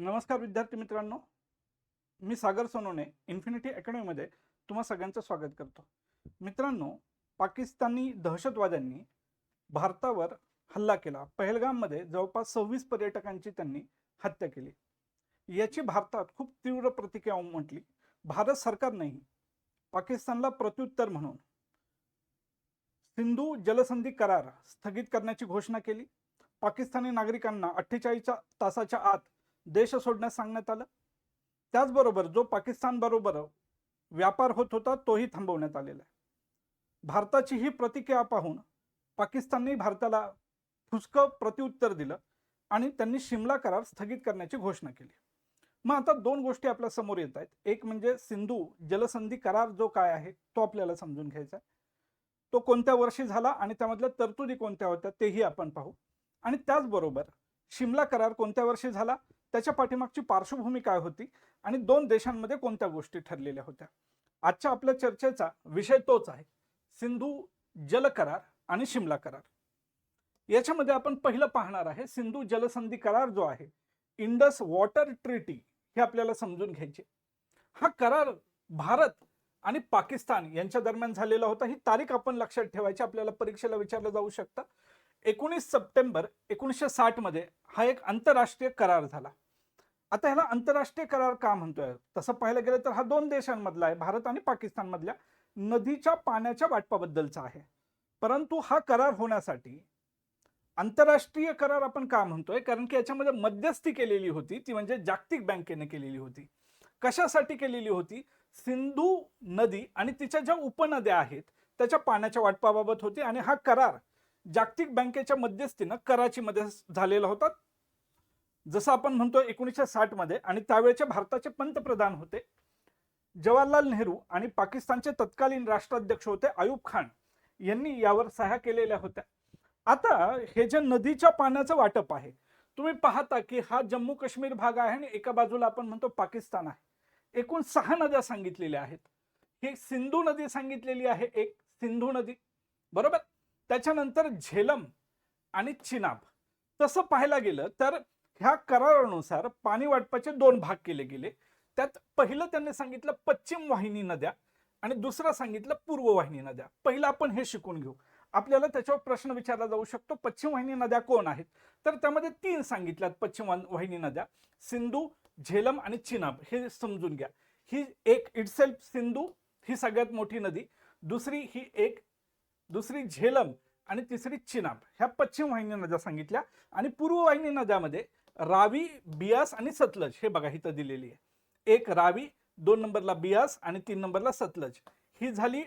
नमस्कार विद्यार्थी मित्रांनो. मी सागर सोनोने इन्फिनिटी अकॅडमीमध्ये तुम्हा सगळ्यांचं स्वागत करतो. मित्रांनो पाकिस्तानी दहशतवाद्यांनी भारतावर हल्ला केला. पहलगाममध्ये जवळपास सव्वीस पर्यटकांची त्यांनी हत्या केली. याची भारतात खूप तीव्र प्रतिक्रिया उमटली भारत सरकारनेही पाकिस्तानला प्रत्युत्तर म्हणून. सिंधू जलसंधी करार स्थगित करण्याची घोषणा केली. पाकिस्तानी नागरिकांना अठ्ठेचाळीस तासाच्या आत देश सोडण्यास सांगण्यात आलं. त्याचबरोबर जो पाकिस्तान बरोबर व्यापार होत होता तोही थांबवण्यात आलेला आहे. भारताची ही प्रतिक्रिया पाहून पाकिस्तानने भारताला फुसकं प्रत्युत्तर दिलं आणि त्यांनी शिमला करार स्थगित करण्याची घोषणा केली. मग आता दोन गोष्टी आपल्यासमोर येत आहेत. एक म्हणजे सिंधू जलसंधी करार जो काय आहे तो आपल्याला समजून घ्यायचा आहे. तो कोणत्या वर्षी झाला आणि त्यामधल्या तरतुदी कोणत्या होत्या तेही आपण पाहू. आणि त्याचबरोबर शिमला करार कोणत्या वर्षी झाला त्याच्या पाठीमागची पार्श्वभूमी काय होती आणि दोन देशांमध्ये कोणत्या गोष्टी ठरलेल्या होत्या? आजच्या आपल्या चर्चेचा विषय तोच आहे. सिंधू जल करार आणि शिमला करार. याच्यामध्ये आपण पहिलं पाहणार आहे सिंधू जलसंधी करार जो आहे इंडस वॉटर ट्रिटी हे आपल्याला समजून घ्यायचे. हा करार भारत आणि पाकिस्तान यांच्या दरम्यान झालेला होता. ही तारीख आपण लक्षात ठेवायची आपल्याला परीक्षेला विचारलं जाऊ शकतं. एकोणीस सप्टेंबर एकोणीसशे साठमध्ये हा एक आंतरराष्ट्रीय करार झाला. आता ह्याला आंतरराष्ट्रीय करार का म्हणतोय? तसं पाहायला गेलं तर हा दोन देशांमधला आहे भारत आणि पाकिस्तानमधल्या नदीच्या पाण्याच्या वाटपाबद्दलचा आहे. परंतु हा करार होण्यासाठी आंतरराष्ट्रीय करार आपण का म्हणतोय? कारण की याच्यामध्ये मध्यस्थी केलेली होती ती म्हणजे जागतिक बँकेने केलेली होती. कशासाठी केलेली होती? सिंधू नदी आणि तिच्या ज्या उपनद्या आहेत त्याच्या पाण्याच्या वाटपाबाबत होती आणि हा करार जागतिक बँकेच्या मध्यस्थीनं कराचीमध्ये झालेला होता. जसं आपण म्हणतो एकोणीसशे साठमध्ये आणि त्यावेळेचे भारताचे पंतप्रधान होते. जवाहरलाल नेहरू आणि पाकिस्तानचे तत्कालीन राष्ट्राध्यक्ष होते आयुब खान यांनी यावर सह्या केलेल्या होत्या. आता हे जे नदीच्या पाण्याचं वाटप आहे तुम्ही पाहता की हा जम्मू काश्मीर भाग आहे आणि एका बाजूला आपण म्हणतो पाकिस्तान आहे. एकूण सहा नद्या सांगितलेल्या आहेत. ही सिंधू नदी सांगितलेली आहे एक सिंधू नदी. बरोबर? त्याच्यानंतर झेलम आणि चिनाब. तसं पाहायला गेलं तर ह्या करारानुसार पाणी वाटपाचे दोन भाग केले गेले. त्यात पहिलं त्यांनी सांगितलं पश्चिम वाहिनी नद्या आणि दुसरं सांगितलं पूर्व वाहिनी नद्या. पहिलं आपण हे शिकून घेऊ. आपल्याला त्याच्यावर प्रश्न विचारला जाऊ शकतो पश्चिम वाहिनी नद्या कोण आहेत? तर त्यामध्ये तीन सांगितल्यात पश्चिम वाहिनी नद्या. सिंधू झेलम आणि चिनाब हे समजून घ्या. ही एक इटसेल्फ सिंधू ही सगळ्यात मोठी नदी. दुसरी ही एक दुसरी झेलम आणि तिसरी चिनाब. ह्या पश्चिम वाहिनी नद्या सांगितल्या आणि पूर्व वाहिनी नद्यामध्ये रावी बियास आणि सतलज हे बघा इथं दिलेली आहे. एक रावी दोन नंबरला बियास आणि तीन नंबरला सतलज. ही झाली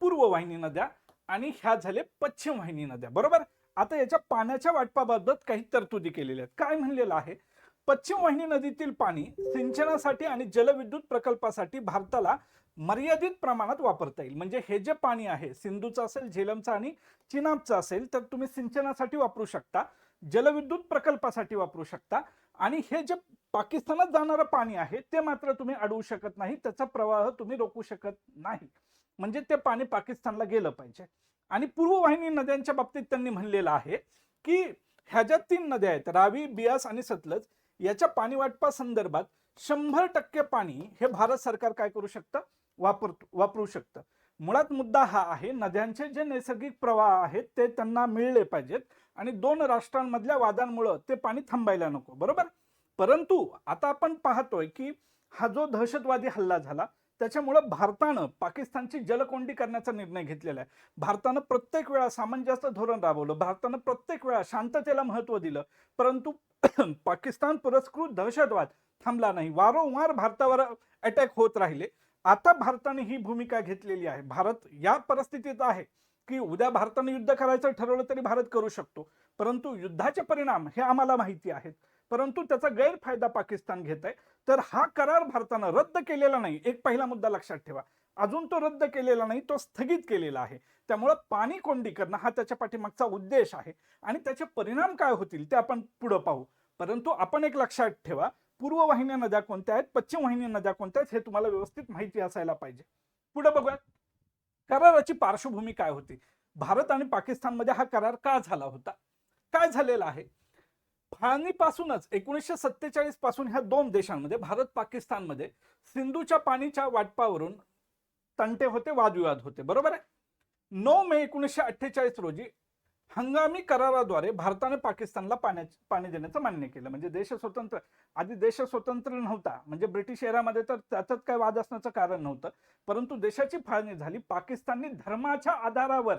पूर्व वाहिनी नद्या आणि ह्या झाले पश्चिम वाहिनी नद्या बरोबर? आता याच्या पाण्याच्या वाटपाबाबत काही तरतुदी केलेल्या आहेत. काय म्हणलेलं आहे? पश्चिम वाहिनी नदीतील पाणी सिंचनासाठी आणि जलविद्युत प्रकल्पासाठी भारताला मर्यादित प्रमाणात वापरता येईल. म्हणजे हे जे पाणी आहे सिंधूचं असेल झेलमचं आणि चिनाबचं असेल तर तुम्ही सिंचनासाठी वापरू शकता जलविद्युत प्रकल्पासाठी वापरू शकता आणि हे जे पाकिस्तानात जाणारं पाणी आहे ते मात्र तुम्ही अडवू शकत नाही त्याचा प्रवाह तुम्ही रोखू शकत नाही. म्हणजे ते पाणी पाकिस्तानला गेलं पाहिजे. आणि पूर्व वाहिनी नद्यांच्या बाबतीत त्यांनी म्हणलेलं आहे की ह्या ज्या तीन नद्या आहेत रावी बियास आणि सतलज याच्या पाणी वाटपा संदर्भात शंभर टक्के पाणी हे भारत सरकार काय करू शकतं? वापर वापरू शकतं. मुळात मुद्दा हा आहे नद्यांचे जे नैसर्गिक प्रवाह आहेत ते त्यांना मिळले पाहिजेत आणि दोन राष्ट्रांमधल्या वादांमुळं ते पाणी थांबायला नको बरोबर? परंतु आता आपण पाहतोय की हा जो दहशतवादी हल्ला झाला त्याच्यामुळं भारतानं पाकिस्तानची जलकोंडी करण्याचा निर्णय घेतलेला आहे. भारतानं प्रत्येक वेळा सामंजस्य धोरण राबवलं भारतानं प्रत्येक वेळा शांततेला महत्त्व दिलं परंतु पाकिस्तान पुरस्कृत दहशतवाद थांबला नाही. वारंवार भारतावर अटॅक होत राहिले. आता भारताने ही भूमिका घेतलेली आहे. भारत या परिस्थितीत आहे की उद्या भारताने युद्ध करायचं ठरवलं तरी भारत करू शकतो. परंतु युद्धाचे परिणाम हे आम्हाला माहिती आहेत. परंतु त्याचा गैरफायदा पाकिस्तान घेत आहे. तर हा करार भारतानं रद्द केलेला नाही. एक पहिला मुद्दा लक्षात ठेवा. अजून तो रद्द केलेला नाही तो स्थगित केलेला आहे. त्यामुळं पाणी कोंडी करणं हा त्याच्या पाठीमागचा उद्देश आहे. आणि त्याचे परिणाम काय होतील ते आपण पुढं पाहू. परंतु आपण एक लक्षात ठेवा पूर्व वाहिन्या नद्या कोणत्या आहेत पश्चिम वाहिनी नद्या कोणत्या आहेत हे तुम्हाला व्यवस्थित माहिती असायला पाहिजे. पुढे बघूया कराराची पार्श्वभूमी काय होती? भारत आणि पाकिस्तानमध्ये हा करार का झाला होता? काय झालेला आहे? फाळणीपासूनच एकोणीसशे सत्तेचाळीसपासून ह्या दोन देशांमध्ये भारत पाकिस्तानमध्ये सिंधूच्या पाणीच्या वाटपावरून तंटे होते वादविवाद होते. बरोबर आहे? नऊ मे एकोणीसशे अठ्ठेचाळीस रोजी हंगामी कराराद्वारे भारताने पाकिस्तानला पाण्याचे पाणी देण्याचं मान्य केलं. म्हणजे देश स्वतंत्र आधी देश स्वतंत्र नव्हता. म्हणजे ब्रिटिश एरामध्ये तर त्याच्यात काय वाद असण्याचं कारण नव्हतं. परंतु देशाची फाळणी झाली. पाकिस्ताननी धर्माच्या आधारावर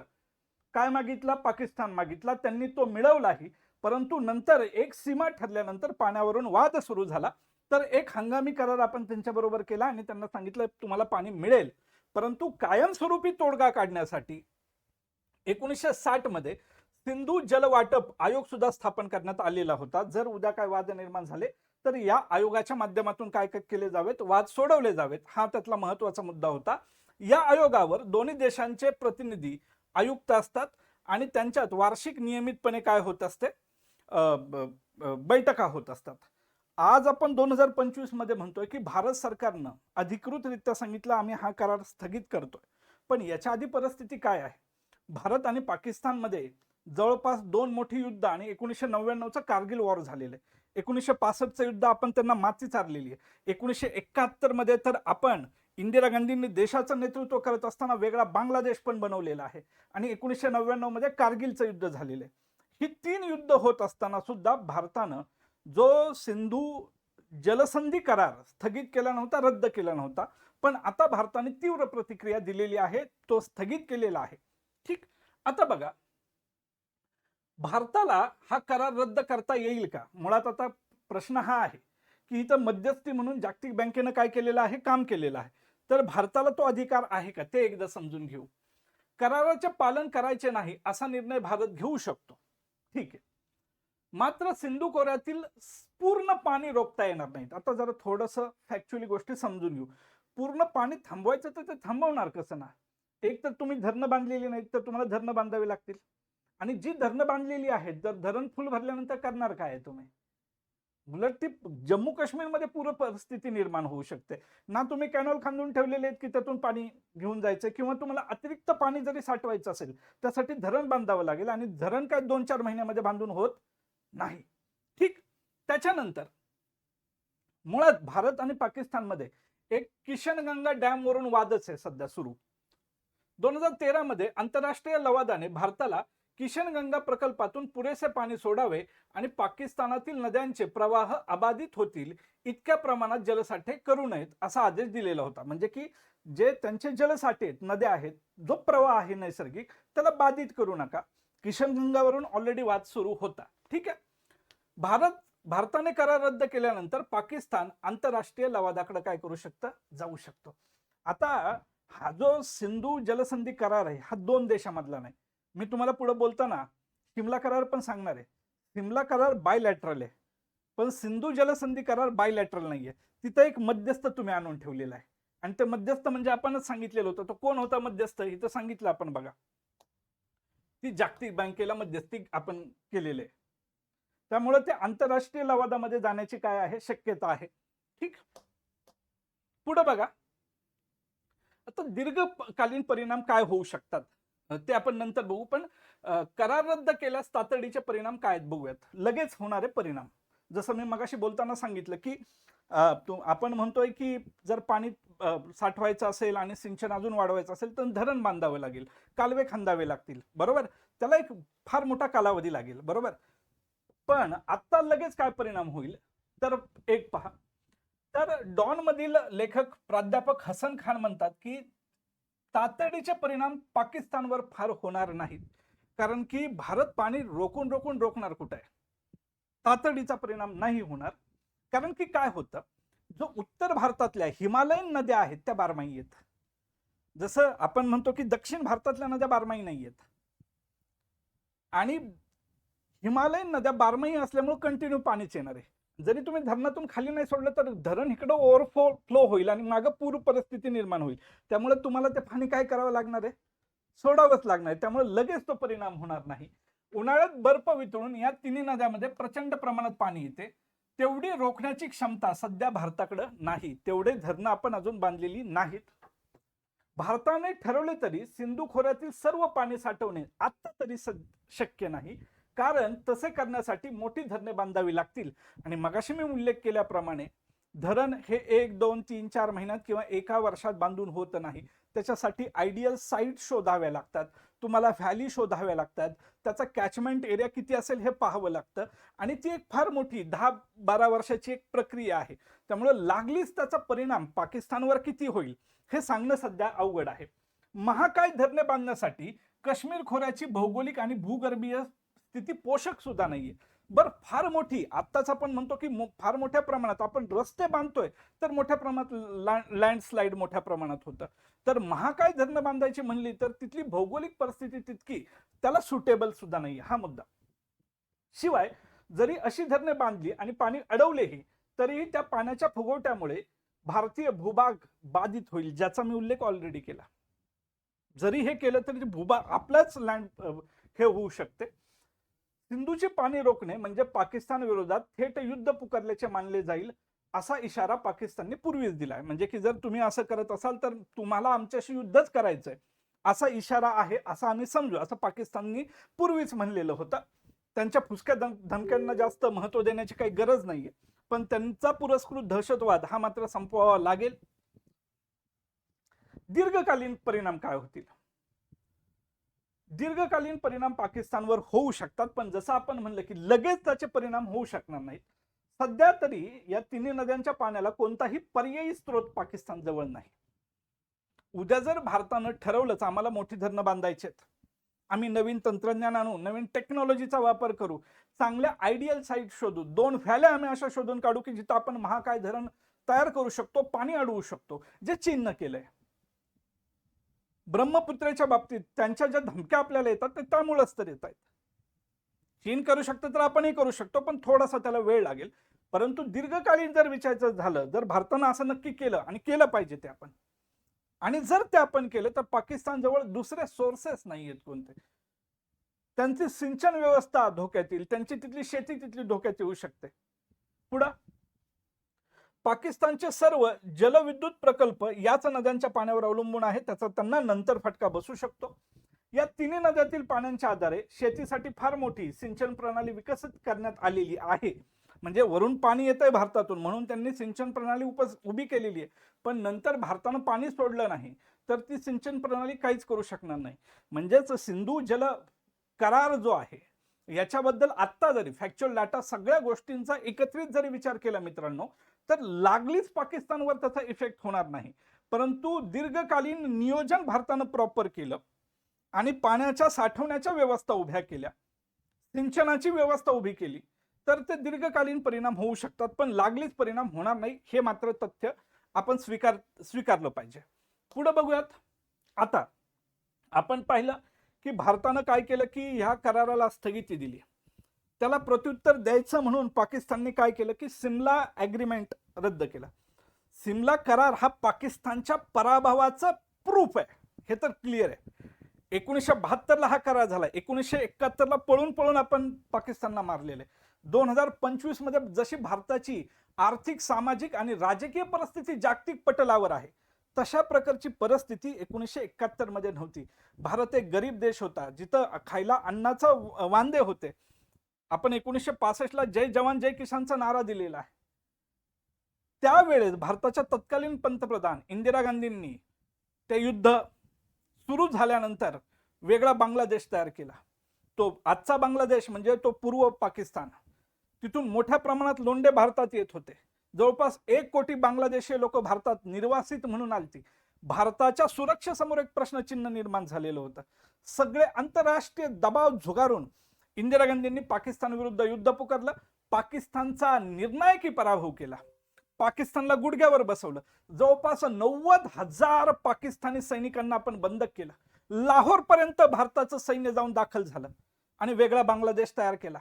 काय मागितला? पाकिस्तान मागितला. त्यांनी तो मिळवलाही. परंतु नंतर एक सीमा ठरल्यानंतर पाण्यावरून वाद सुरू झाला. तर एक हंगामी करार आपण त्यांच्याबरोबर केला आणि त्यांना सांगितलं तुम्हाला पाणी मिळेल. परंतु कायमस्वरूपी तोडगा काढण्यासाठी एकोणीसशे साठमध्ये सिंधू जलवाटप आयोग सुद्धा स्थापन करण्यात आलेला होता. जर उद्या काय वाद निर्माण झाले तर या आयोगाच्या माध्यमातून काय काय केले जावेत? वाद सोडवले जावेत. हा त्यातला महत्त्वाचा मुद्दा होता. या आयोगावर दोन्ही देशांचे प्रतिनिधी आयुक्त असतात आणि त्यांच्यात वार्षिक नियमितपणे काय होत असते? बैठका होत असतात. आज आपण दोन हजार पंचवीसमध्ये म्हणतोय की भारत सरकारनं अधिकृतरित्या सांगितलं आम्ही हा करार स्थगित करतोय. पण याच्या आधी परिस्थिती काय आहे? भारत आणि पाकिस्तानमध्ये जवळपास दोन मोठी युद्ध आणि एकोणीसशे नव्याण्णवचं कारगिल वॉर झालेलं आहे. एकोणीसशे पासष्टचं युद्ध आपण त्यांना माती चारलेली आहे. एकोणीसशे एकाहत्तरमध्ये तर आपण इंदिरा गांधींनी देशाचं नेतृत्व करत असताना वेगळा बांगलादेश पण बनवलेला आहे. आणि एकोणीसशे नव्याण्णवमध्ये कारगिलचं युद्ध झालेलं आहे. ही तीन युद्ध होत असताना सुद्धा भारतानं जो सिंधू जलसंधी करार स्थगित केला नव्हता रद्द केला नव्हता पण आता भारताने तीव्र प्रतिक्रिया दिलेली आहे तो स्थगित केलेला आहे. ठीक? आता बघा भारताला हा करार रद्द करता येईल का? मुळात आता प्रश्न हा आहे की इथं मध्यस्थी म्हणून जागतिक बँकेनं काय केलेलं आहे? काम केलेलं आहे. तर भारताला तो अधिकार आहे का? ते एकदा समजून घेऊ. कराराचे पालन करायचे नाही असा निर्णय भारत घेऊ शकतो. ठीक आहे. मात्र सिंधू खोऱ्यातील पूर्ण पाणी रोखता येणार नाहीत. आता जरा थोडस फॅक्च्युअली गोष्टी समजून घेऊ. पूर्ण पाणी थांबवायचं तर ते थांबवणार कसं ना? एक तर तुम्ही धरणं बांधलेली नाहीत तर तुम्हाला धरणं बांधावी लागतील. आणि जी धरणं बांधलेली आहेत जर धरण फुल भरल्यानंतर करणार काय तुम्ही? उलट ती जम्मू काश्मीरमध्ये पूर परिस्थिती निर्माण होऊ शकते. ना तुम्ही कॅनॉल खांदून ठेवलेले आहेत की त्यातून पाणी घेऊन जायचं किंवा तुम्हाला अतिरिक्त पाणी जरी साठवायचं असेल त्यासाठी धरण बांधावं लागेल आणि धरण काय दोन चार महिन्यामध्ये बांधून होत नाही. ठीक त्याच्यानंतर मुळात भारत आणि पाकिस्तानमध्ये एक किशनगंगा डॅम वरून वादच आहे सध्या सुरू. दोन हजार तेरा मध्ये आंतरराष्ट्रीय लवादाने भारताला किशनगंगा प्रकल्पातून पुरेसे पाणी सोडावे आणि पाकिस्तानातील नद्यांचे प्रवाह अबाधित होतील इतक्या प्रमाणात जलसाठे करू नयेत असा आदेश दिलेला होता. म्हणजे की जे त्यांचे जलसाठे आहेत नद्या आहेत जो प्रवाह आहे नैसर्गिक त्याला बाधित करू नका. किशनगंगावरून ऑलरेडी वाद सुरू होता. ठीक आहे? भारत भारताने करार रद्द केल्यानंतर पाकिस्तान आंतरराष्ट्रीय लवादाकडे काय करू शकतं? जाऊ शकतो. आता हा जो सिंधू जलसंधी करार आहे हा दोन देशामधला नाही. मी तुम्हाला पुढं बोलताना शिमला करार पण सांगणार आहे. शिमला करार बायलॅटरल आहे. पण सिंधू जलसंधी करार बायलॅटरल नाहीये. तिथं एक मध्यस्थ तुम्ही आणून ठेवलेला आहे. आणि ते मध्यस्थ म्हणजे आपणच सांगितलेलं होतं. तो कोण होता मध्यस्थ? इथं सांगितलं आपण बघा. ती जागतिक बँकेला मध्यस्थी आपण केलेले. आहे त्यामुळे ते आंतरराष्ट्रीय लवादामध्ये जाण्याची काय आहे? शक्यता आहे. ठीक? पुढे बघा. आता दीर्घकालीन परिणाम काय होऊ शकतात? ते आपण नंतर बघू. पण करार रद्द केल्यास तातडीचे परिणाम काय आहेत बघूयात. लगेच होणारे परिणाम. जसं मी मगाशी बोलताना सांगितलं की तो- आपण म्हणतोय की जर पाणी साठवायचं असेल आणि सिंचन अजून वाढवायचं असेल तर धरण बांधावं लागेल. कालवे खांदावे लागतील. बरोबर? त्याला एक फार मोठा कालावधी लागेल. बरोबर? पण आत्ता लगेच काय परिणाम होईल? तर एक पहा. तर डॉन मधील लेखक प्राध्यापक हसन खान म्हणतात की तातडीचे परिणाम पाकिस्तानवर फार होणार नाहीत. कारण की भारत पाणी रोखून रोखून रोखणार कुठं? आहे तातडीचा परिणाम नाही होणार. कारण की काय होतं? जो उत्तर भारतातल्या हिमालयन नद्या आहेत त्या बारमाही आहेत. जसं आपण म्हणतो की दक्षिण भारतातल्या नद्या बारमाही नाही आहेत. आणि हिमालयन नद्या बारमाही असल्यामुळे कंटिन्यू पाणीच येणार आहे. जरी तुम्ही धरणातून खाली नाही सोडलं तर धरण इकडं ओव्हरफ्लो फ्लो होईल आणि मागं पूर परिस्थिती निर्माण होईल. त्यामुळे तुम्हाला ते पाणी काय करावं लागणार आहे? सोडावंच लागणार आहे. त्यामुळे लगेच तो परिणाम होणार नाही. उन्हाळ्यात बर्फ वितळून या तिन्ही नद्यामध्ये प्रचंड प्रमाणात पाणी येते. तेवढी रोखण्याची क्षमता सध्या भारताकडे नाही. तेवढे धरणं आपण अजून बांधलेली नाहीत. भारताने ठरवले तरी सिंधू खोऱ्यातील सर्व पाणी साठवणे आता तरी शक्य नाही. कारण तसे करण्यासाठी मोठी धरणे बांधावी लागतील. आणि मगाशी मी उल्लेख केल्याप्रमाणे धरण हे एक दोन तीन चार महिन्यात किंवा एका वर्षात बांधून होत नाही. त्याच्यासाठी आयडियल साईट शोधाव्या लागतात. तुम्हाला व्हॅली शोधाव्या लागतात. त्याचा कॅचमेंट एरिया किती असेल हे पाहावं लागतं. आणि ती एक फार मोठी दहा बारा वर्षाची एक प्रक्रिया आहे. त्यामुळे लागलीच त्याचा परिणाम पाकिस्तानवर किती होईल हे सांगणं सध्या अवघड आहे. महाकाय धरणे बांधण्यासाठी काश्मीर खोऱ्याची भौगोलिक आणि भूगर्भीय स्थिती पोषक सुद्धा नाहीये. बर फार मोठी आत्ताच आपण म्हणतो की मो- फार मोठ्या प्रमाणात आपण रस्ते बांधतोय तर मोठ्या प्रमाणात लँडस्लाईड मोठ्या प्रमाणात होतं. तर महाकाय धरणं बांधायची म्हणली तर तिथली भौगोलिक परिस्थिती तितकी त्याला सुटेबल सुद्धा नाही हा मुद्दा. शिवाय जरी अशी धरणे बांधली आणि पाणी अडवलेही तरीही त्या पाण्याच्या फुगवट्यामुळे भारतीय भूभाग बाधित होईल ज्याचा मी उल्लेख ऑलरेडी केला. जरी हे केलं तरी भूभाग आपलाच लँड हे होऊ शकते. सिंधूची पाणी रोखणे म्हणजे पाकिस्तान विरोधात थेट युद्ध पुकारल्याचे मानले जाईल असा इशारा पाकिस्तानने पूर्वीच दिलाय. म्हणजे की जर तुम्ही असं करत असाल तर तुम्हाला आमच्याशी युद्धच करायचंय असा इशारा आहे असं आम्ही समजू असं पाकिस्ताननी पूर्वीच म्हणलेलं होतं. त्यांच्या फुसक्या धमक्यांना जास्त महत्त्व देण्याची काही गरज नाहीये. पण त्यांचा पुरस्कृत दहशतवाद हा मात्र संपवावा लागेल. दीर्घकालीन परिणाम काय होतील? दीर्घकालीन परिणाम पाकिस्तानवर होऊ शकतात पण जसं आपण म्हणलं की लगेच त्याचे परिणाम होऊ शकणार नाहीत. सध्या तरी या तिन्ही नद्यांच्या पाण्याला कोणताही पर्यायी स्रोत पाकिस्तान जवळ नाही. उद्या जर भारतानं ठरवलंच आम्हाला मोठी धरणं बांधायचेत आम्ही नवीन तंत्रज्ञान आणू नवीन टेक्नॉलॉजीचा वापर करू चांगल्या आयडियल साईट शोधू दोन व्हॅल्या आम्ही अशा शोधून काढू की जिथं आपण महाकाय धरण तयार करू शकतो पाणी अडवू शकतो जे चीननं केलंय. ब्रह्मपुत्रेच्या बाबतीत त्यांच्या ज्या धमक्या आपल्याला येतात ते त्यामुळेच तर येत आहेत चीन करू शकतं तर आपणही करू शकतो पण थोडासा त्याला वेळ लागेल. परंतु दीर्घकालीन जर विचारायचं झालं जर भारतानं असं नक्की केलं आणि केलं पाहिजे ते आपण आणि जर ते आपण केलं तर पाकिस्तान जवळ दुसरे सोर्सेस नाही आहेत कोणते. त्यांची सिंचन व्यवस्था धोक्यात येईल त्यांची तिथली शेती तिथली धोक्यात येऊ शकते. पुढं? पाकिस्तानचे सर्व जलविद्युत प्रकल्प याच नद्यांच्या पाण्यावर अवलंबून आहेत. त्याचा त्यांना नंतर फटका बसू शकतो. या तिन्ही नद्यातील पाण्याच्या आधारे शेतीसाठी फार मोठी सिंचन प्रणाली विकसित करण्यात आलेली आहे. म्हणजे वरून पाणी येतंय भारतातून म्हणून त्यांनी सिंचन प्रणाली उप उभी केलेली आहे. पण नंतर भारतानं पाणी सोडलं नाही तर ती सिंचन प्रणाली काहीच करू शकणार नाही. म्हणजेच सिंधू जल करार जो आहे याच्याबद्दल आत्ता जरी फॅक्च्युअल डाटा सगळ्या गोष्टींचा एकत्रित जरी विचार केला मित्रांनो तर लागलीच पाकिस्तानवर त्याचा इफेक्ट होणार नाही. परंतु दीर्घकालीन नियोजन भारतानं प्रॉपर केलं आणि पाण्याच्या साठवण्याच्या व्यवस्था उभ्या केल्या. सिंचनाची व्यवस्था उभी केली. तर ते दीर्घकालीन परिणाम होऊ शकतात पण लागलीच परिणाम होणार नाही हे मात्र तथ्य आपण स्वीकार स्वीकारलं पाहिजे. पुढे बघूयात. आता आपण पाहिलं की भारतानं काय केलं की ह्या कराराला स्थगिती दिली. त्याला प्रत्युत्तर द्यायचं म्हणून पाकिस्तानने काय केलं की सिमला ॲग्रीमेंट रद्द केला. सिमला करार हा पाकिस्तानच्या पराभवाचं प्रूफ आहे. हे तर क्लिअर आहे. एकोणीसशे बहात्तरला हा करार झाला. एकोणीसशे एकाहत्तरला पळून पळून आपण पाकिस्तानला मारलेले दोन हजार पंचवीसमध्ये जशी भारताची आर्थिक सामाजिक आणि राजकीय परिस्थिती जागतिक पटलावर आहे तशा प्रकारची परिस्थिती एकोणीसशे एकाहत्तरमध्ये नव्हती. भारत एक गरीब देश होता जिथं खायला अन्नाचं वांदे होते. आपण एकोणीसशे पासष्टला जय जवान जय किसानचा नारा दिलेला आहे. त्यावेळेस भारताच्या तत्कालीन पंतप्रधान इंदिरा गांधींनी ते युद्ध सुरू झाल्यानंतर वेगळा बांगलादेश तयार केला. तो आजचा बांगलादेश म्हणजे तो पूर्व पाकिस्तान. तिथून मोठ्या प्रमाणात लोंढे भारतात येत होते. जवळपास एक कोटी बांगलादेशी लोक भारतात निर्वासित म्हणून आलती. भारताच्या सुरक्षेसमोर एक प्रश्नचिन्ह निर्माण झालेलं होतं. सगळे आंतरराष्ट्रीय दबाव झुगारून इंदिरा गांधींनी पाकिस्तान विरुद्ध युद्ध पुकारलं. पाकिस्तानचा निर्णायकी पराभव केला. पाकिस्तानला गुडघ्यावर बसवलं. जवळपास नव्वद हजार पाकिस्तानी सैनिकांना आपण बंद केलं. लाहोर पर्यंत भारताचं सैन्य जाऊन दाखल झालं आणि वेगळा बांगलादेश तयार केला.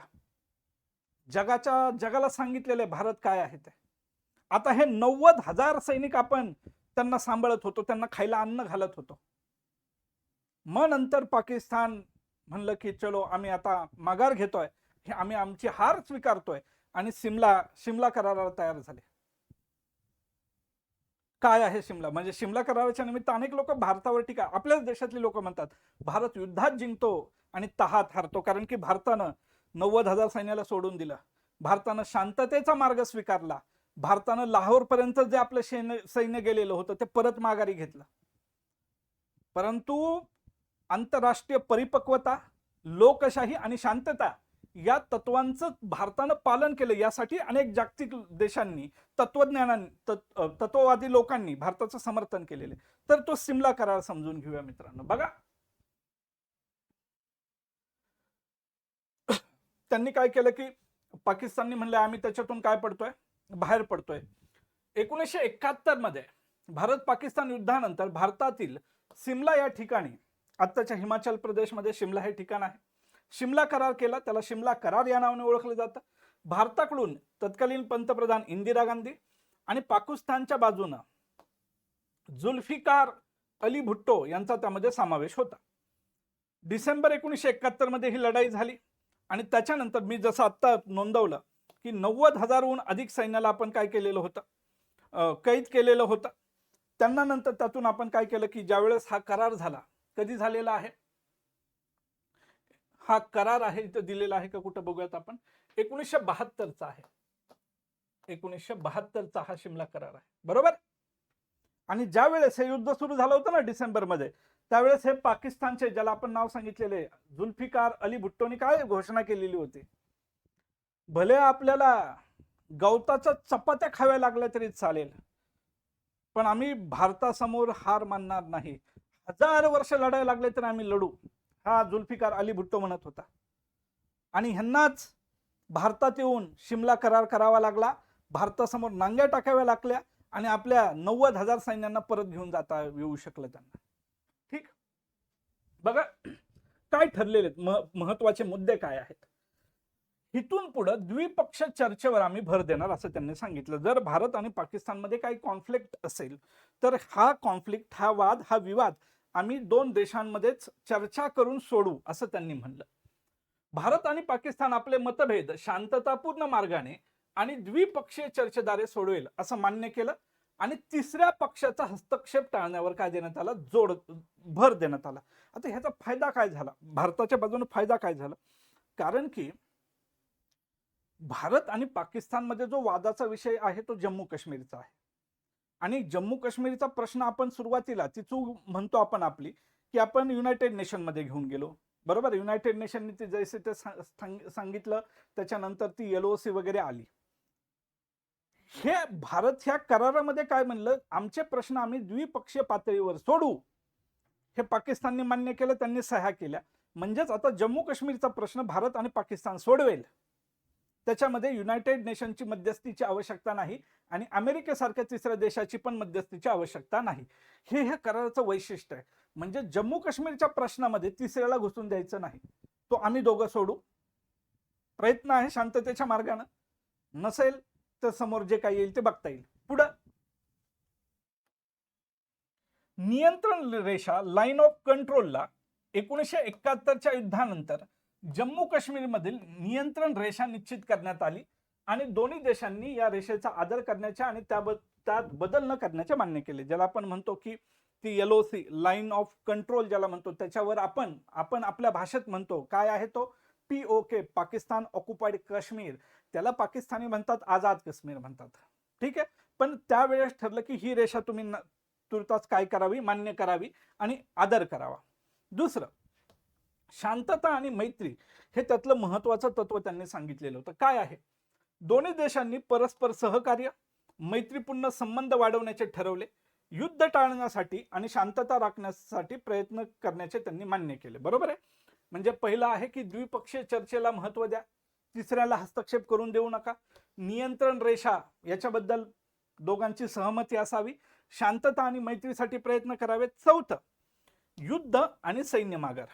जगाच्या जगाला सांगितलेले भारत काय आहे ते? आता हे नव्वद हजार सैनिक आपण त्यांना सांभाळत होतो त्यांना खायला अन्न घालत होतो. मग नंतर पाकिस्तान म्हणलं की चलो आम्ही आता माघार घेतोय. हे आम्ही आमची हार स्वीकारतोय. आणि सिमला शिमला कराराला तयार झाले. काय आहे शिमला? म्हणजे शिमला कराराच्या निमित्त अनेक लोक भारतावर टीका आपल्याच देशातली लोक म्हणतात भारत युद्धात जिंकतो आणि तहात हारतो. कारण की भारतानं नव्वद हजार सैन्याला सोडून दिलं. भारतानं शांततेचा मार्ग स्वीकारला. भारतानं लाहोर पर्यंत जे आपलं सैन्य सैन्य गेलेलं होतं ते परत माघारी घेतलं. परंतु आंतरराष्ट्रीय परिपक्वता लोकशाही आणि शांतता या तत्वांचं भारतानं पालन केलं. यासाठी अनेक जागतिक देशांनी तत्वज्ञानांनी तत्- तत्ववादी लोकांनी भारताचं समर्थन केलेलं तर तो सिमला करार समजून घेऊया मित्रांनो. बघा. त्यांनी काय केलं की पाकिस्ताननी म्हणलं आम्ही त्याच्यातून काय पडतोय? बाहेर पडतोय. एकोणीसशे एकाहत्तरमध्ये भारत पाकिस्तान युद्धानंतर भारतातील सिमला या ठिकाणी आत्ताच्या हिमाचल प्रदेशमध्ये शिमला हे ठिकाण आहे. शिमला करार केला त्याला शिमला करार या नावाने ओळखलं जातं. भारताकडून तत्कालीन पंतप्रधान इंदिरा गांधी आणि पाकिस्तानच्या बाजूनं जुल्फिकार अली भुट्टो यांचा त्यामध्ये समावेश होता. डिसेंबर एकोणीसशे एकाहत्तरमध्ये ही लढाई झाली आणि त्याच्यानंतर मी जसं आत्ता नोंदवलं की नव्वद हजारहून अधिक सैन्याला आपण काय केलेलं होतं? कैद केलेलं होतं. त्यांना नंतर त्यातून आपण काय केलं की ज्यावेळेस हा करार झाला कधी झालेला आहे? हा करार आहे इथं दिलेला आहे का कुठं बघूयात आपण? एकोणीसशे बहात्तरचा आहे. एकोणीसशे बहात्तरचा हा शिमला करार आहे. बरोबर? आणि ज्या वेळेस हे युद्ध सुरू झालं होतं ना डिसेंबरमध्ये त्यावेळेस हे पाकिस्तानचे ज्याला आपण नाव सांगितलेले जुल्फिकार अली भुट्टोनी काय घोषणा केलेली होती. भले आपल्याला गवताच्या चपात्या खाव्या लागल्या तरी चालेल पण आम्ही भारतासमोर हार मानणार नाही. हजार वर्ष लढायला लागले तर आम्ही लढू. हा जुल्फिकार अली भुट्टो म्हणत होता. आणि ह्यांनाच भारतात येऊन शिमला करार करावा लागला. भारतासमोर नांग्या टाकाव्या लागल्या आणि आपल्या नव्वद हजार सैन्यांना परत घेऊन जाता येऊ शकलं त्यांना. ठीक? बघा काय ठरलेले महत्त्वाचे मुद्दे काय आहेत? इथून पुढं द्विपक्ष चर्चेवर आम्ही भर देणार असं त्यांनी सांगितलं. जर भारत आणि पाकिस्तानमध्ये काही कॉन्फ्लिक्ट असेल तर हा कॉन्फ्लिक्ट हा वाद हा विवाद आम्ही दोन देशांमध्येच चर्चा करून सोडू असं त्यांनी म्हणलं. भारत आणि पाकिस्तान आपले मतभेद शांततापूर्ण मार्गाने आणि द्विपक्षीय चर्चेद्वारे सोडवेल असं मान्य केलं. आणि तिसऱ्या पक्षाचा हस्तक्षेप टाळण्यावर काय देण्यात आला? जोड भर देण्यात आला. आता ह्याचा फायदा काय झाला? भारताच्या बाजूने फायदा काय झाला? कारण की भारत आणि पाकिस्तानमध्ये जो वादाचा विषय आहे तो जम्मू काश्मीरचा आहे. आणि जम्मू काश्मीरचा प्रश्न आपण सुरुवातीला ती चूक म्हणतो आपण आपली की आपण युनायटेड नेशनमध्ये घेऊन गेलो. बरोबर? युनायटेड नेशनने ते जैसे ते सांगितलं त्याच्यानंतर ती एल सी वगैरे आली. हे भारत ह्या करारामध्ये काय म्हणलं? आमचे प्रश्न आम्ही द्विपक्षीय पातळीवर सोडू. हे पाकिस्तानने मान्य केलं त्यांनी सह्या केल्या. म्हणजेच आता जम्मू काश्मीरचा प्रश्न भारत आणि पाकिस्तान सोडवेल. त्याच्यामध्ये युनायटेड नेशनची मध्यस्थीची आवश्यकता नाही आणि अमेरिकेसारख्या तिसऱ्या देशाची पण मध्यस्थीची आवश्यकता नाही. हे ह्या कराराचं वैशिष्ट्य आहे. म्हणजे जम्मू काश्मीरच्या प्रश्नामध्ये तिसऱ्याला घुसून द्यायचं नाही. तो आम्ही दोघं सोडू. प्रयत्न आहे शांततेच्या मार्गानं. नसेल तर समोर जे काही येईल ते बघता येईल. पुढं. नियंत्रण रेषा लाईन ऑफ कंट्रोलला एकोणीसशे एकाहत्तरच्या युद्धानंतर जम्मू काश्मीरमधील नियंत्रण रेषा निश्चित करण्यात आली आणि दोन्ही देशांनी या रेषेचा आदर करण्याच्या आणि त्या त्यात बदल न करण्याचे मान्य केले. ज्याला आपण म्हणतो की ती L C line of control ज्याला म्हणतो त्याच्यावर आपण आपण आपल्या भाषेत म्हणतो. काय आहे तो? P O K Pakistan occupied Kashmir. त्याला पाकिस्तानी म्हणतात आझाद काश्मीर म्हणतात. ठीक आहे? पण त्यावेळेस ठरलं की ही रेषा तुम्ही तुर्तास काय करावी? मान्य करावी आणि आदर करावा. दुसरं शांतता आणि मैत्री हे त्यातलं महत्वाचं तत्व त्यांनी सांगितलेलं होतं. काय आहे? दोन्ही देशांनी परस्पर सहकार्य मैत्रीपूर्ण संबंध वाढवण्याचे ठरवले युद्ध टाळण्यासाठी आणि शांतता राखण्यासाठी प्रयत्न करण्याचे त्यांनी मान्य केले. बरोबर आहे? म्हणजे पहिलं आहे की द्विपक्षीय चर्चेला महत्त्व द्या. तिसऱ्याला हस्तक्षेप करून देऊ नका. नियंत्रण रेषा याच्याबद्दल दोघांची सहमती असावी. शांतता आणि मैत्रीसाठी प्रयत्न करावेत. चौथं युद्ध आणि सैन्य माघार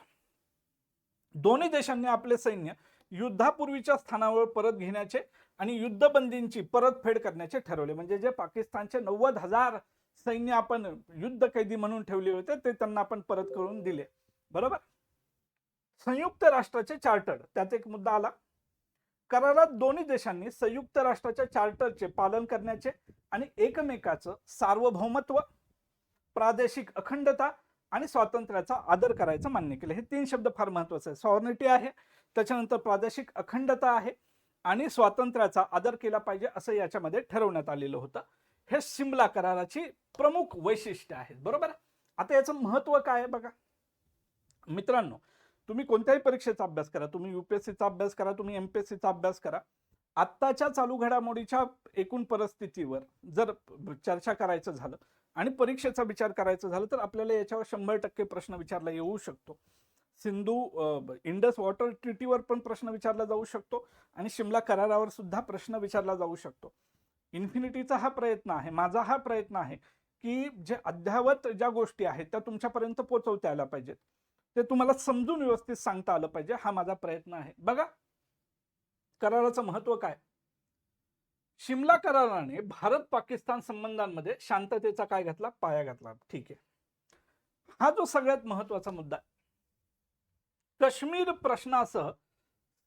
दोन्ही देशांनी आपले सैन्य युद्धापूर्वीच्या स्थानावर परत घेण्याचे आणि युद्धबंदींची परतफेड करण्याचे ठरवले. म्हणजे जे पाकिस्तानचे नव्वद हजार सैन्य आपण युद्ध कैदी म्हणून ठेवले होते ते त्यांना आपण परत करून दिले. बरोबर? संयुक्त राष्ट्राचे चार्टर त्यात एक मुद्दा आला. करारात दोन्ही देशांनी संयुक्त राष्ट्राच्या चार्टरचे पालन करण्याचे आणि एकमेकाचं सार्वभौमत्व प्रादेशिक अखंडता आणि स्वातंत्र्याचा आदर करायचं मान्य केलं. हे तीन शब्द फार महत्त्वाचे आहे सॉर्निटी आहे त्याच्यानंतर प्रादेशिक अखंडता आहे आणि स्वातंत्र्याचा आदर केला पाहिजे असं याच्यामध्ये ठरवण्यात आलेलं होतं. हे सिमला कराराची प्रमुख वैशिष्ट्य आहेत. बरोबर? आता याचं महत्त्व काय आहे बघा? मित्रांनो तुम्ही कोणत्याही परीक्षेचा अभ्यास करा. तुम्ही युपीएससीचा अभ्यास करा तुम्ही एमपीएससीचा अभ्यास करा. आत्ताच्या चालू घडामोडीच्या एकूण परिस्थितीवर जर चर्चा करायचं झालं आणि परीक्षेचा विचार करायचा झालं तर आपल्याला याच्यावर शंभर टक्के प्रश्न विचारला येऊ शकतो. सिंधू इंडस वॉटर ट्रिटीवर पण प्रश्न विचारला जाऊ शकतो आणि शिमला करारावर सुद्धा प्रश्न विचारला जाऊ शकतो. इन्फिनिटीचा हा प्रयत्न आहे माझा हा प्रयत्न आहे की जे अद्यावत ज्या गोष्टी आहेत त्या तुमच्यापर्यंत पोहोचवता आल्या पाहिजेत. ते तुम्हाला समजून व्यवस्थित सांगता आलं पाहिजे हा माझा प्रयत्न आहे. बघा कराराचं महत्त्व काय? शिमला कराराने भारत पाकिस्तान संबंधांमध्ये शांततेचा काय घातला? पाया घातला. ठीक आहे. हा जो सगळ्यात महत्त्वाचा मुद्दा आहे. काश्मीर प्रश्नासह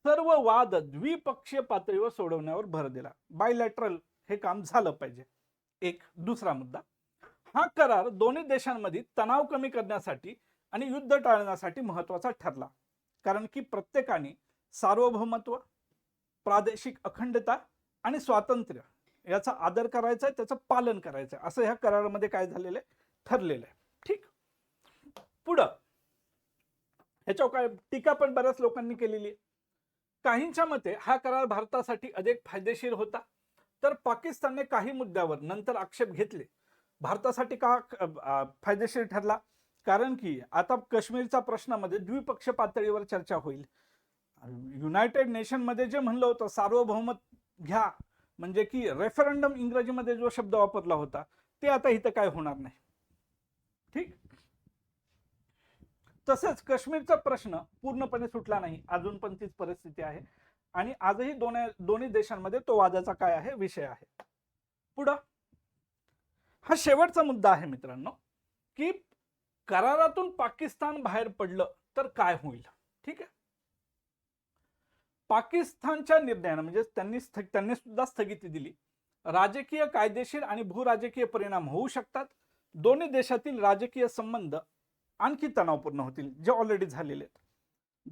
सर्व वाद द्विपक्षीय पातळीवर सोडवण्यावर भर दिला. बायलॅटरल हे काम झालं पाहिजे. एक. दुसरा मुद्दा. हा करार दोन्ही देशांमध्ये तणाव कमी करण्यासाठी आणि युद्ध टाळण्यासाठी महत्त्वाचा ठरला. कारण की प्रत्येकाने सार्वभौमत्व प्रादेशिक अखंडता आणि स्वातंत्र्य. याचा आदर करायचा आहे त्याचं पालन करायचं आहे. असं ह्या करारामध्ये काय झालेलं आहे? ठरलेलं आहे. ठीक. पुढं. ह्याच्यावर काय टीका पण बऱ्याच लोकांनी केलेली आहे. काहींच्या मते हा करार भारतासाठी अधिक फायदेशीर होता. तर पाकिस्तानने काही मुद्द्यावर नंतर आक्षेप घेतले. भारतासाठी का फायदेशीर ठरला? कारण की आता काश्मीरच्या प्रश्नामध्ये द्विपक्षीय पातळीवर चर्चा होईल. युनायटेड नेशनमध्ये जे म्हणलं होतं सार्वभौमत घ्या. म्हणजे की रेफरंडम इंग्रजीमध्ये जो शब्द वापरला होता ते आता इथं काय होणार नाही. ठीक? तसंच काश्मीरचा प्रश्न पूर्णपणे सुटला नाही. अजून पण तीच परिस्थिती आहे. आणि आजही दोन्ही दोन्ही देशांमध्ये तो वादाचा काय आहे? विषय आहे. पुढं. हा शेवटचा मुद्दा आहे मित्रांनो की करारातून पाकिस्तान बाहेर पडलं तर काय होईल? ठीक आहे? पाकिस्तानच्या निर्णयानं म्हणजे त्यांनी स्थ- त्यांनी सुद्धा स्थगिती दिली. राजकीय कायदेशीर आणि भूराजकीय परिणाम होऊ शकतात. दोन्ही देशातील राजकीय संबंध आणखी तणावपूर्ण होतील जे ऑलरेडी झालेले आहेत.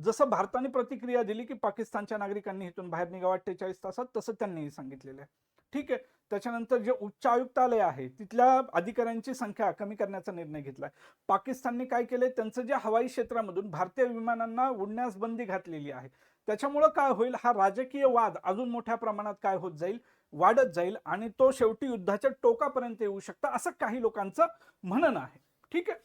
जसं भारताने प्रतिक्रिया दिली की पाकिस्तानच्या नागरिकांनी इथून बाहेर निघावं अठ्ठेचाळीस तासात तसं त्यांनीही सांगितलेलं आहे. ठीक आहे. त्याच्यानंतर जे उच्च आयुक्तालय आहे तिथल्या अधिकाऱ्यांची संख्या कमी करण्याचा निर्णय घेतलाय. पाकिस्तानने काय केलंय? त्यांचं जे हवाई क्षेत्रामधून भारतीय विमानांना उडण्यास बंदी घातलेली आहे. त्याच्यामुळं काय होईल? हा राजकीय वाद अजून मोठ्या प्रमाणात काय होत जाईल? वाढत जाईल आणि तो शेवटी युद्धाच्या टोकापर्यंत येऊ शकतं असं काही लोकांचं म्हणणं आहे. ठीक आहे?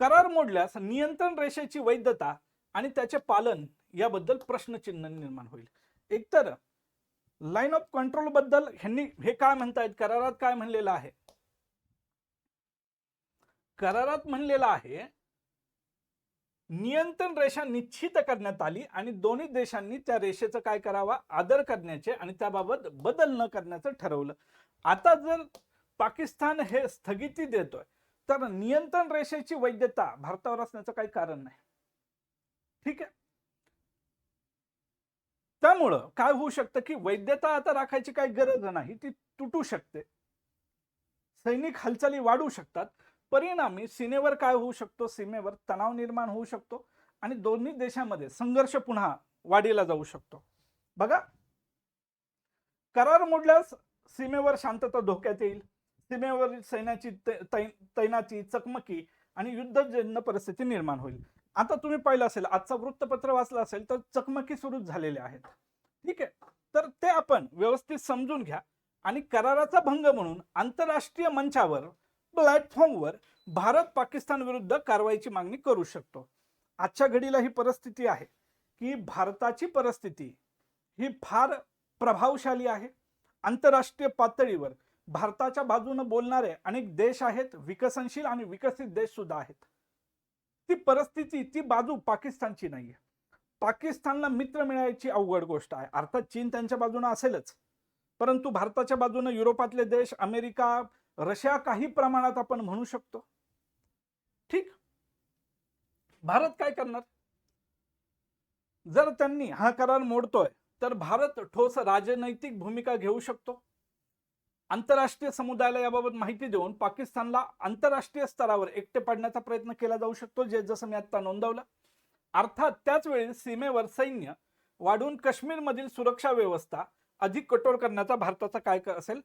करार मोडल्यास नियंत्रण रेषेची वैधता आणि त्याचे पालन याबद्दल प्रश्नचिन्ह निर्माण होईल. एकतर लाईन ऑफ कंट्रोलबद्दल ह्यांनी हे काय म्हणतायत? करारात काय म्हणलेलं आहे? करारात म्हणलेलं आहे नियंत्रण रेषा निश्चित करण्यात आली आणि दोन्ही देशांनी त्या रेषेचं काय करावा? आदर करण्याचे आणि त्याबाबत बदल न करण्याचं ठरवलं. आता जर पाकिस्तान हे स्थगिती देतोय तर नियंत्रण रेषेची वैधता भारतावर असण्याचं काही कारण नाही. ठीक आहे? त्यामुळं काय होऊ शकतं की वैधता आता राखायची काही गरज नाही ती तुटू शकते. सैनिक हालचाली वाढू शकतात. परिणामी सीमेवर काय होऊ शकतो? सीमेवर तणाव निर्माण होऊ शकतो आणि दोन्ही देशांमध्ये संघर्ष पुन्हा वाढीला जाऊ शकतो. बघा. करार मोडल्यास सीमेवर शांतता धोक्यात येईल. सीमेवर सैन्याची तैनाती चकमकी आणि युद्धजन्य परिस्थिती निर्माण होईल. आता तुम्ही पाहिलं असेल आजचा वृत्तपत्र वाचलं असेल तर चकमकी सुरू झालेल्या आहेत. ठीक आहे. तर ते आपण व्यवस्थित समजून घ्या आणि कराराचा भंग म्हणून आंतरराष्ट्रीय मंचावर प्लॅटफॉर्मवर भारत पाकिस्तान विरुद्ध कारवाईची मागणी करू शकतो. आजच्या घडीला ही परिस्थिती आहे की भारताची परिस्थिती ही फार प्रभावशाली आहे. आंतरराष्ट्रीय पातळीवर भारताच्या बाजूने बोलणारे अनेक देश आहेत विकसनशील आणि विकसित देश सुद्धा आहेत. ती परिस्थिती ती बाजू पाकिस्तानची नाहीये. पाकिस्तानला मित्र मिळायची अवघड गोष्ट आहे. अर्थात चीन त्यांच्या बाजूने असेलच. परंतु भारताच्या बाजूने युरोपातले देश अमेरिका रशिया काही प्रमाणात आपण म्हणू शकतो. ठीक? भारत काय करणार? जर त्यांनी हा करार मोडतोय तर भारत ठोस राजनैतिक भूमिका घेऊ शकतो. आंतरराष्ट्रीय समुदायाला याबाबत माहिती देऊन पाकिस्तानला आंतरराष्ट्रीय स्तरावर एकटे पाडण्याचा प्रयत्न केला जाऊ शकतो जे जसं मी आता नोंदवलं. अर्थात त्याच वेळी सीमेवर सैन्य वाढून काश्मीरमधील सुरक्षा व्यवस्था अधिक कठोर करण्याचा भारताचा काय असेल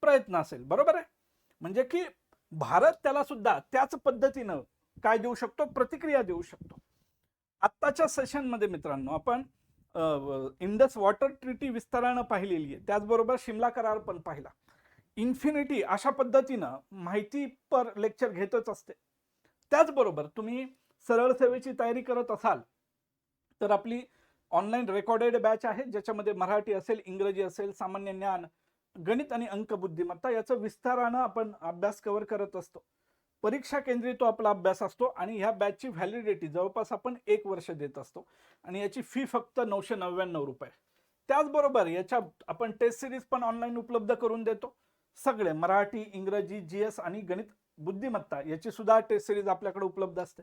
प्रयत्न असेल. बरोबर आहे? म्हणजे की भारत त्याला सुद्धा त्याच पद्धतीनं काय देऊ शकतो? प्रतिक्रिया देऊ शकतो. आत्ताच्या सेशनमध्ये मित्रांनो आपण इंडस वॉटर ट्रिटी विस्तारानं पाहिलेली आहे. त्याचबरोबर शिमला करार पण पाहिला. इन्फिनिटी अशा पद्धतीनं माहिती पर लेक्चर घेतच असते. त्याचबरोबर तुम्ही सरळ सेवेची तयारी करत असाल तर आपली ऑनलाईन रेकॉर्डेड बॅच आहे ज्याच्यामध्ये मराठी असेल इंग्रजी असेल सामान्य ज्ञान गणित आणि अंक बुद्धिमत्ता याचं विस्तारानं आपण अभ्यास कव्हर करत असतो. परीक्षा केंद्रित तो आपला अभ्यास असतो आणि ह्या बॅचची व्हॅलिडिटी जवळपास आपण एक वर्ष देत असतो. आणि याची फी फक्त नऊशे नव्याण्णव रुपये. त्याचबरोबर याच्या आपण टेस्ट सिरीज पण ऑनलाईन उपलब्ध करून देतो. सगळे मराठी इंग्रजी जी एस आणि गणित बुद्धिमत्ता याची सुद्धा टेस्ट सिरीज आपल्याकडे उपलब्ध असते.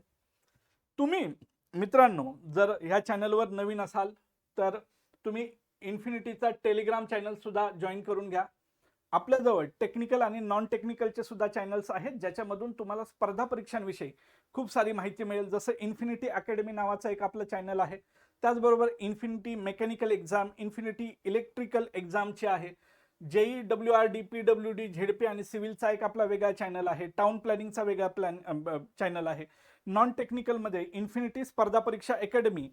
तुम्ही मित्रांनो जर ह्या चॅनलवर नवीन असाल तर तुम्ही इन्फिनिटीचा टेलिग्राम चॅनलसुद्धा जॉईन करून घ्या. आपल्याजवळ टेक्निकल आणि नॉन टेक्निकलचे सुद्धा चॅनल्स आहेत ज्याच्यामधून तुम्हाला स्पर्धा परीक्षांविषयी खूप सारी माहिती मिळेल. जसं इन्फिनिटी अकॅडमी नावाचं एक आपलं चॅनल आहे. त्याचबरोबर Infinity mechanical exam Infinity electrical एक्झामची आहे. JE W R D P W D ZP आणि सिव्हिलचा एक आपला वेगळा चॅनल आहे. टाउन प्लॅनिंगचा वेगळा प्लॅन चॅनल आहे. नॉन टेक्निकलमध्ये इन्फिनिटी स्पर्धा परीक्षा अकॅडमी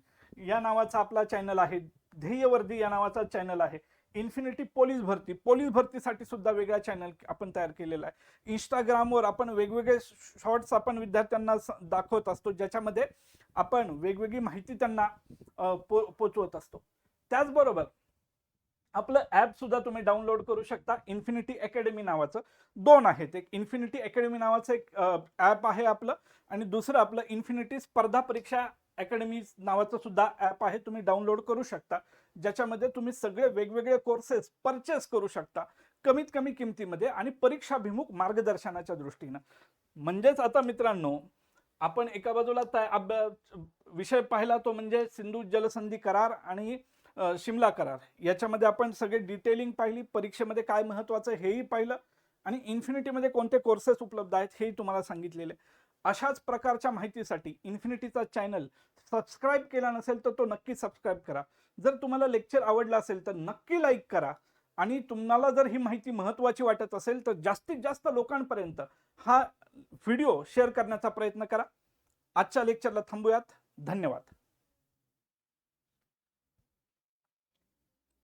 या नावाचा आपला चॅनल आहे. ध्येयवर्दी या नावाचा चॅनल आहे. इन्फिनिटी पोलीस भरती पोलीस भरतीसाठी सुद्धा वेगळा चॅनल आपण तयार केलेला आहे. इंस्टाग्रामवर आपण वेगवेगळे शॉर्ट्स आपण विद्यार्थ्यांना दाखवत असतो. ज्याच्यामध्ये आपण वेगवेगळी माहिती त्यांना पो पोचवत असतो. त्याचबरोबर आपलं ॲप सुद्धा तुम्ही डाउनलोड करू शकता. इन्फिनिटी अकॅडमी नावाचं. दोन आहेत. एक इन्फिनिटी अकॅडमी नावाचं एक ॲप आहे आपलं. आणि दुसरं आपलं इन्फिनिटी स्पर्धा परीक्षा अकॅडमी नावाचं सुद्धा ॲप आहे. तुम्ही डाउनलोड करू शकता. ज्याच्यामध्ये तुम्ही सगळे वेगवेगळे कोर्सेस परचेस करू शकता. कमीत कमी किमतीमध्ये आणि परीक्षाभिमुख मार्गदर्शनाच्या दृष्टीनं. म्हणजेच आता मित्रांनो आपण एका बाजूला त्या विषय पाहिला तो म्हणजे सिंधू जलसंधी करार आणि शिमला करार. याच्यामध्ये आपण सगळे डिटेलिंग पाहिली परीक्षेमध्ये काय महत्वाचं हेही पाहिलं आणि इन्फिनिटीमध्ये कोणते कोर्सेस उपलब्ध आहेत हेही तुम्हाला सांगितलेले. अशाच प्रकारच्या माहितीसाठी इन्फिनिटीचा चॅनल सबस्क्राईब केला नसेल तर तो नक्की सबस्क्राईब करा. जर तुम्हाला लेक्चर आवडला असेल तर नक्की लाईक करा. आणि तुम्हाला जर ही माहिती महत्त्वाची वाटत असेल तर जास्तीत जास्त लोकांपर्यंत हा व्हिडिओ शेअर करण्याचा प्रयत्न करा. आजच्या लेक्चरला थांबूयात. धन्यवाद.